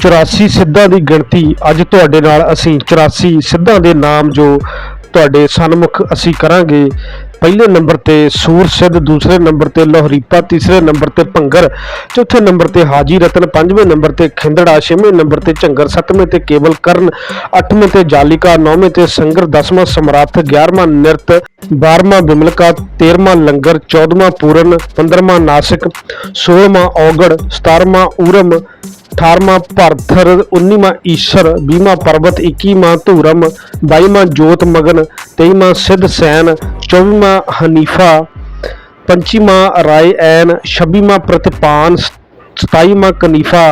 84 ਸਿੱਧਾਂ ਦੀ ਗਿਣਤੀ ਅੱਜ ਤੁਹਾਡੇ ਨਾਲ ਅਸੀਂ 84 ਸਿੱਧਾਂ ਦੇ ਨਾਮ ਜੋ ਤੁਹਾਡੇ ਸਨਮੁਖ ਅਸੀਂ ਕਰਾਂਗੇ। ਪਹਿਲੇ ਨੰਬਰ ਤੇ ਸੂਰ ਸਿੱਧ, ਦੂਸਰੇ ਨੰਬਰ ਤੇ ਲੋਹਰੀਪਾ, ਤੀਸਰੇ ਨੰਬਰ ਤੇ ਭੰਗਰ, ਚੌਥੇ ਨੰਬਰ ਤੇ ਹਾਜੀ ਰਤਨ, ਪੰਜਵੇਂ ਨੰਬਰ ਤੇ ਖਿੰਦੜਾ, ਛੇਵੇਂ ਨੰਬਰ ਤੇ ਝੰਗਰ, ਸੱਤਵੇਂ ਤੇ ਕੇਵਲ ਕਰਨ, ਅੱਠਵੇਂ ਤੇ ਜਾਲਿਕਾ, ਨੌਵੇਂ ਤੇ ਸੰਗਰ, ਦਸਵਾਂ ਸਮਰੱਥ 11ਵਾਂ ਨਿਰਤ 12ਵਾਂ ਬਿਮਲਕਾ 13ਵਾਂ ਲੰਗਰ 14ਵਾਂ ਪੂਰਨ 15ਵਾਂ ਨਾਸਿਕ 16ਵਾਂ ਔਗੜ 17ਵਾਂ ਊਰਮ 18ਵਾਂ ਭਰਥਰ 19ਵਾਂ ਈਸ਼ਰ 20ਵਾਂ ਪਰਬਤ 21ਵਾਂ ਧੂਰਮ 22ਵਾਂ ਜੋਤ ਮਗਨ 23ਵਾਂ ਸਿੱਧ ਸੈਨ 24ਵਾਂ ਹਨੀਫਾ 25ਵਾਂ ਰਾਏ ਐਨ 26ਵਾਂ ਪ੍ਰਤਿਪਾਨ 27ਵਾਂ ਕਨੀਫਾ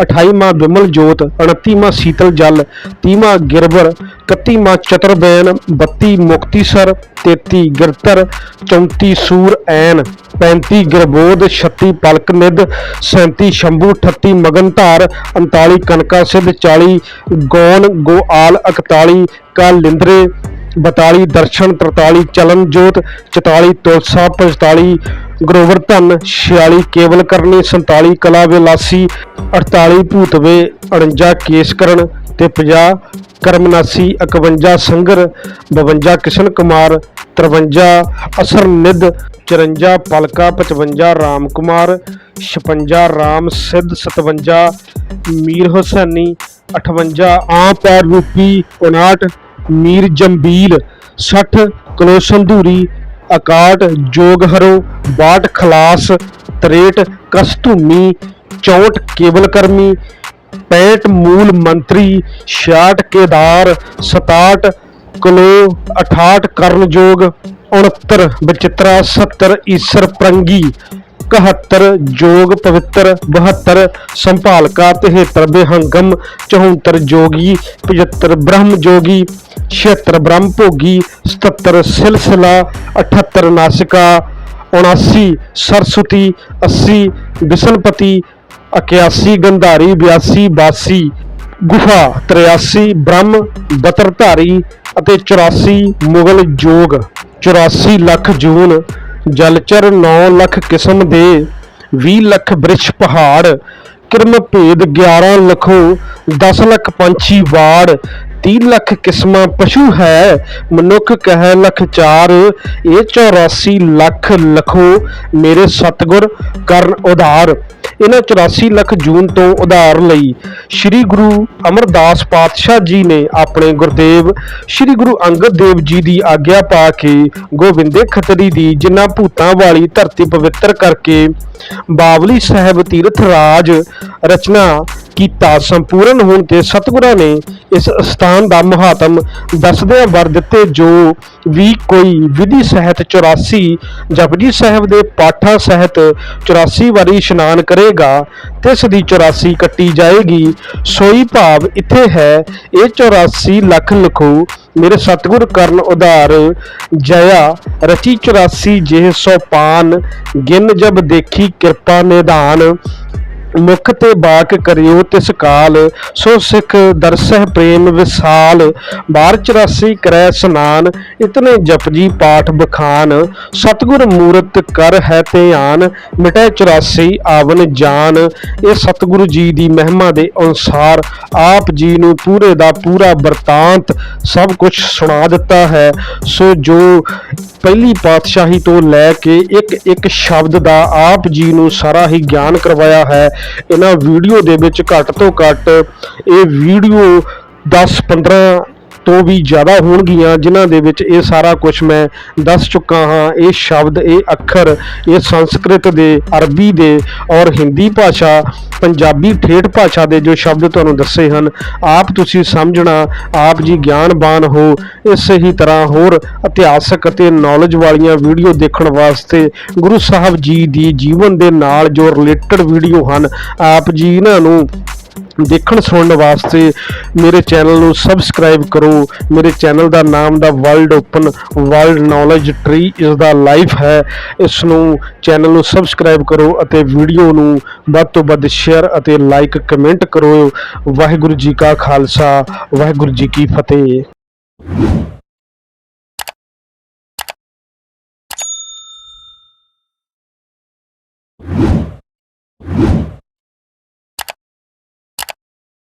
28ਵਾਂ ਵਿਮਲ ਜੋਤ 29ਵਾਂ ਸੀਤਲ ਜਲ 30ਵਾਂ ਗਿਰਵਰ 31ਵਾਂ ਚਤਰਬੈਨ 32 ਮੁਕਤੀਸਰ 33 ਗਿਰਤਰ 34 ਸੂਰ ਐਨ 35 ਗਿਰਬੋਧ 36 ਪਲਕ ਨਿਧ 37 ਸ਼ੰਭੂ 38 ਮਗਨਧਾਰ 39 ਕਨਕਾ ਸਿੱਧ 40 ਗੌਣ, ਗੋਆਲ 41 ਕਾਲਿੰਦਰੇ 42 ਦਰਸ਼ਨ 43 ਚਲਨ ਜੋਤ 44 ਤੁਲਸਾ 45 ਗਰੋਵਰ ਧਨ 46 ਕੇਵਲ ਕਰਨੀ 47 ਕਲਾ ਵਿਲਾਸੀ 48 ਭੂਤਵੇ 49 ਕੇਸਕਰਨ ਤੇ 50 ਕਰਮਨਾਸੀ 51 ਸੰਗਰ 52 ਕਿਸ਼ਨ ਕੁਮਾਰ 53 ਅਸਰ ਨਿਧ 54 ਪਲਕਾ 55 ਰਾਮ ਕੁਮਾਰ 56 ਰਾਮ ਸਿੱਧ 57 ਮੀਰ ਹੁਸੈਨੀ 58 ਆਮ ਪੈਰ ਰੂਪੀ 59 ਮੀਰ ਜੰਬੀਲ 60 ਕਲੋ ਸੰਧੂਰੀ 61 ਜੋਗ ਹਰੋ 62 ਖਲਾਸ 63 ਕਸਤੂਮੀ 64 ਕੇਬਲ ਕਰਮੀ 65 ਮੂਲ ਮੰਤਰੀ 66 ਕੇਦਾਰ 67 ਕਲੋ 68 ਕਰਨਯੋਗ 69 ਬਚਿਤਰਾ 70 ਈਸਰ, ਪ੍ਰੰਗੀ। 71 ਜੋਗ ਪਵਿੱਤਰ 72 ਸੰਭਾਲਕਾ 73 ਬੇਹੰਗਮ 74 ਜੋਗੀ 75 ਬ੍ਰਹਮ ਜੋਗੀ 76 ਬ੍ਰਹਮ ਭੋਗੀ 77 ਸਿਲਸਿਲਾ 78 ਨਾਸਿਕਾ 79 ਸਰਸਵਤੀ 80 ਵਿਸ਼ਨਪਤੀ 81 ਗੰਧਾਰੀ 82 ਬਾਸੀ, ਗੁਫਾ 83 ਬ੍ਰਹਮ ਬਤਰਧਾਰੀ ਅਤੇ 84 ਮੁਗਲ ਜੋਗ 84 ਲੱਖ ਜੂਨ ਜਲਚਰ 9 ਲੱਖ ਕਿਸਮ ਦੇ 20 ਲੱਖ ਬ੍ਰਿਛ ਪਹਾੜ ਕਿਰਮ ਭੇਦ 11 ਲੱਖੋਂ 10 ਲੱਖ ਪੰਛੀ ਵਾੜ 30 ਲੱਖ ਕਿਸਮਾਂ ਪਸ਼ੂ ਹੈ, ਮਨੁੱਖ ਕਹਿ ਲੱਖ ਚਾਰ, ਇਹ 84 ਲੱਖ ਲਖੋ ਮੇਰੇ ਸਤਗੁਰ ਕਰਨ ਉਧਾਰ। ਇਹਨਾਂ 84 ਲੱਖ ਜੂਨ ਤੋਂ ਉਧਾਰ ਲਈ ਸ੍ਰੀ ਗੁਰੂ ਅਮਰਦਾਸ ਪਾਤਸ਼ਾਹ ਜੀ ਨੇ ਆਪਣੇ ਗੁਰਦੇਵ ਸ੍ਰੀ ਗੁਰੂ ਅੰਗਦ ਦੇਵ ਜੀ ਦੀ ਆਗਿਆ ਪਾ ਕੇ ਗੋਬਿੰਦੇ ਖੱਤਰੀ ਦੀ ਜਿਨ੍ਹਾਂ ਭੂਤਾਂ ਵਾਲੀ ਧਰਤੀ ਪਵਿੱਤਰ ਕਰਕੇ ਬਾਵਲੀ ਸਾਹਿਬ ਤੀਰਥ ਰਾਜ ਰਚਨਾ ਕੀਤਾ ਸੰਪੂਰਨ ਹੋਣ ਤੇ ਸਤਿਗੁਰਾਂ ਨੇ ਇਸ ਸਥਾਨ ਦਾ ਮਹਾਤਮ ਦੱਸਦਿਆਂ ਵਰ ਦਿੱਤੇ ਜੋ ਵੀ ਕੋਈ ਵਿਧੀ ਸਹਿਤ 84 ਜਪਜੀ ਸਾਹਿਬ ਦੇ ਪਾਠਾਂ ਸਹਿਤ 84 ਵਾਰੀ ਇਸ਼ਨਾਨ ਕਰੇਗਾ, ਤਿਸ ਦੀ 84 ਕੱਟੀ ਜਾਏਗੀ। ਸੋਈ ਭਾਵ ਇੱਥੇ ਹੈ, ਇਹ 84 ਲੱਖ ਲਖੋ, ਮੇਰੇ ਸਤਿਗੁਰ ਕਰਨ ਉਧਾਰ। ਜਇਆ, ਰਚੀ 84 ਜੇ ਸੋ ਪਾਨ ਗਿਨ ਜਬ ਦੇਖੀ ਕਿਰਪਾ ਨਿਧਾਨ। ਮੁਖ ਤੇ ਬਾਕ ਕਰਿਓ ਤਿਸ ਕਾਲ, ਸੋ ਸਿੱਖ ਦਰਸਹਿ ਪ੍ਰੇਮ ਵਿਸਾਲ। ਬਾਰ 84 ਕਰੈ ਸਨਾਨ, ਇਤਨੇ ਜਪਜੀ ਪਾਠ ਬਖਾਨ। ਸਤਗੁਰ ਮੂਰਤ ਕਰ ਹੈ ਧਿਆਨ ਮਿਟੈ 84 ਆਵਨ ਜਾਨ। ਇਹ ਸਤਗੁਰੂ ਜੀ ਦੀ ਮਹਿਮਾ ਦੇ ਅਨੁਸਾਰ ਆਪ ਜੀ ਨੂੰ ਪੂਰੇ ਦਾ ਪੂਰਾ ਵਰਤਾਂਤ ਸਭ ਕੁਝ ਸੁਣਾ ਦਿੱਤਾ ਹੈ। ਸੋ ਜੋ ਪਹਿਲੀ ਪਾਤਸ਼ਾਹੀ ਤੋਂ ਲੈ ਕੇ ਇੱਕ ਇੱਕ ਸ਼ਬਦ ਦਾ ਆਪ ਜੀ ਨੂੰ ਸਾਰਾ ਹੀ ਗਿਆਨ ਕਰਵਾਇਆ ਹੈ। ਇਹਨਾਂ ਵੀਡੀਓ ਦੇ ਵਿੱਚ ਘੱਟ ਤੋਂ ਘੱਟ ਇਹ ਵੀਡੀਓ 10 15 ਤੋਂ ਵੀ ਜ਼ਿਆਦਾ ਹੋਣਗੀਆਂ, ਜਿਨ੍ਹਾਂ ਦੇ ਵਿੱਚ ਇਹ ਸਾਰਾ ਕੁਝ ਮੈਂ ਦੱਸ ਚੁੱਕਾ ਹਾਂ। ਇਹ ਸ਼ਬਦ, ਇਹ ਅੱਖਰ, ਇਹ ਸੰਸਕ੍ਰਿਤ ਦੇ, ਅਰਬੀ ਦੇ ਔਰ ਹਿੰਦੀ ਭਾਸ਼ਾ, ਪੰਜਾਬੀ ਠੇਠ ਭਾਸ਼ਾ ਦੇ ਜੋ ਸ਼ਬਦ ਤੁਹਾਨੂੰ ਦੱਸੇ ਹਨ, ਆਪ ਤੁਸੀਂ ਸਮਝਣਾ, ਆਪ ਜੀ ਗਿਆਨਬਾਨ ਹੋ। ਇਸੇ ਹੀ ਤਰ੍ਹਾਂ ਹੋਰ ਇਤਿਹਾਸਕ ਅਤੇ ਨੌਲੇਜ ਵਾਲੀਆਂ ਵੀਡੀਓ ਦੇਖਣ ਵਾਸਤੇ ਗੁਰੂ ਸਾਹਿਬ ਜੀ ਦੀ ਜੀਵਨ ਦੇ ਨਾਲ ਜੋ ਰਿਲੇਟਡ ਵੀਡੀਓ ਹਨ, ਆਪ ਜੀ ਇਹਨਾਂ ਨੂੰ ਦੇਖਣ ਸੁਣਨ ਵਾਸਤੇ ਮੇਰੇ ਚੈਨਲ ਨੂੰ ਸਬਸਕ੍ਰਾਈਬ ਕਰੋ। ਮੇਰੇ ਚੈਨਲ ਦਾ ਨਾਮ ਦਾ world open world knowledge tree ਇਸ ਦਾ ਲਾਈਫ ਹੈ। ਇਸ ਨੂੰ ਚੈਨਲ ਨੂੰ ਸਬਸਕ੍ਰਾਈਬ ਕਰੋ ਅਤੇ ਵੀਡੀਓ ਨੂੰ ਵੱਧ ਤੋਂ ਵੱਧ ਸ਼ੇਅਰ ਅਤੇ ਲਾਈਕ ਕਮੈਂਟ ਕਰੋ। ਵਾਹਿਗੁਰੂ ਜੀ ਕਾ ਖਾਲਸਾ, ਵਾਹਿਗੁਰੂ ਜੀ ਕੀ ਫਤਿਹ।